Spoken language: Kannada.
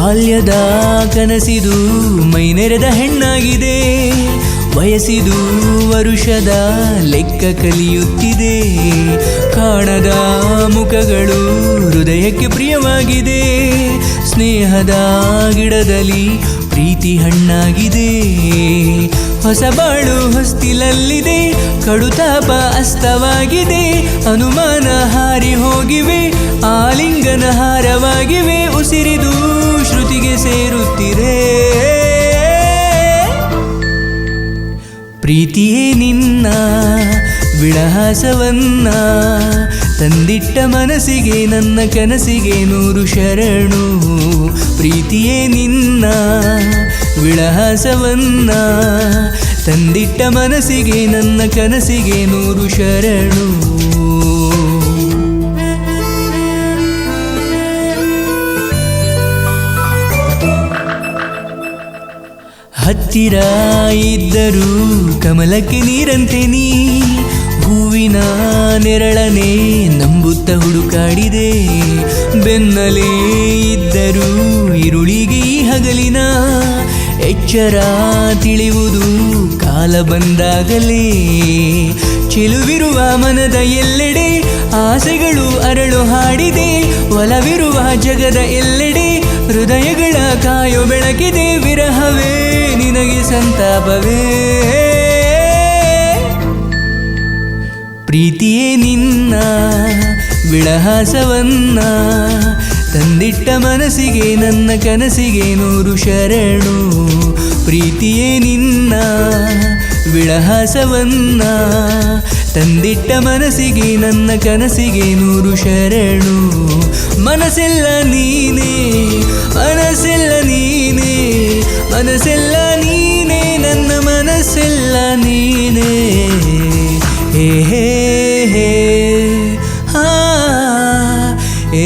ಬಾಲ್ಯದ ಕನಸಿದು ಮೈನೆರೆದ ಹೆಣ್ಣಾಗಿದೆ. ವಯಸ್ಸಿದು ವರುಷದ ಲೆಕ್ಕ ಕಲಿಯುತ್ತಿದೆ. ಕಾಣದ ಮುಖಗಳು ಹೃದಯಕ್ಕೆ ಪ್ರಿಯವಾಗಿದೆ. ಸ್ನೇಹದ ಗಿಡದಲ್ಲಿ ಪ್ರೀತಿ ಹಣ್ಣಾಗಿದೆ. ಹೊಸ ಬಾಳು ಹೊಸ್ತಿಲಲ್ಲಿದೆ. ಕಡುತಾಪ ಅಸ್ತವಾಗಿದೆ. ಅನುಮಾನ ಹಾರಿ ಹೋಗಿವೆ. ಆಲಿಂಗನ ಹಾರವಾಗಿವೆ. ಪ್ರೀತಿಯೇ ನಿನ್ನ ವಿಳಹಾಸವನ್ನ ತಂದಿಟ್ಟ ಮನಸ್ಸಿಗೆ ನನ್ನ ಕನಸಿಗೆ ನೂರು ಶರಣು. ಪ್ರೀತಿಯೇ ನಿನ್ನ ವಿಳಹಾಸವನ್ನ ತಂದಿಟ್ಟ ಮನಸ್ಸಿಗೆ ನನ್ನ ಕನಸಿಗೆ ನೂರು ಶರಣು. ಹತ್ತಿರ ಇದ್ದರೂ ಕಮಲಕ್ಕೆ ನೀರಂತೆ ನೀ ಹೂವಿನ ನೆರಳನೆ ನಂಬುತ್ತ ಹುಡುಕಾಡಿದೆ. ಬೆನ್ನಲೇ ಇದ್ದರೂ ಇರುಳಿಗೆ ಹಗಲಿನ ಎಚ್ಚರ ತಿಳಿಯುವುದು ಕಾಲ ಬಂದಾಗಲೇ. ಚೆಲುವಿರುವ ಮನದ ಎಲ್ಲೆಡೆ ಆಸೆಗಳು ಅರಳು ಹಾಡಿದೆ. ಒಲವಿರುವ ಜಗದ ಎಲ್ಲೆಡೆ ಹೃದಯಗಳ ಕಾಯೋ ಬೆಳಕಿದೆ ವಿರಹವೇ. ಸಂತಾಪವೇ? ಪ್ರೀತಿಯೇ ನಿನ್ನ ವಿಳಹಾಸವನ್ನ ತಂದಿಟ್ಟ ಮನಸ್ಸಿಗೆ ನನ್ನ ಕನಸಿಗೆ ನೂರು ಶರಣು. ಪ್ರೀತಿಯೇ ನಿನ್ನ ವಿಳಹಾಸವನ್ನ ತಂದಿಟ್ಟ ಮನಸ್ಸಿಗೆ ನನ್ನ ಕನಸಿಗೆ ನೂರು ಶರಣು. ಮನಸ್ಸೆಲ್ಲ ನೀನೇ ಮನಸ್ಸೆಲ್ಲ ನೀನೇ, ಮನಸ್ಸೆಲ್ಲ ತಿಳಿಸಿಲ್ಲ ನೀನೇ ಏ ಹೇ ಹಾ ಏ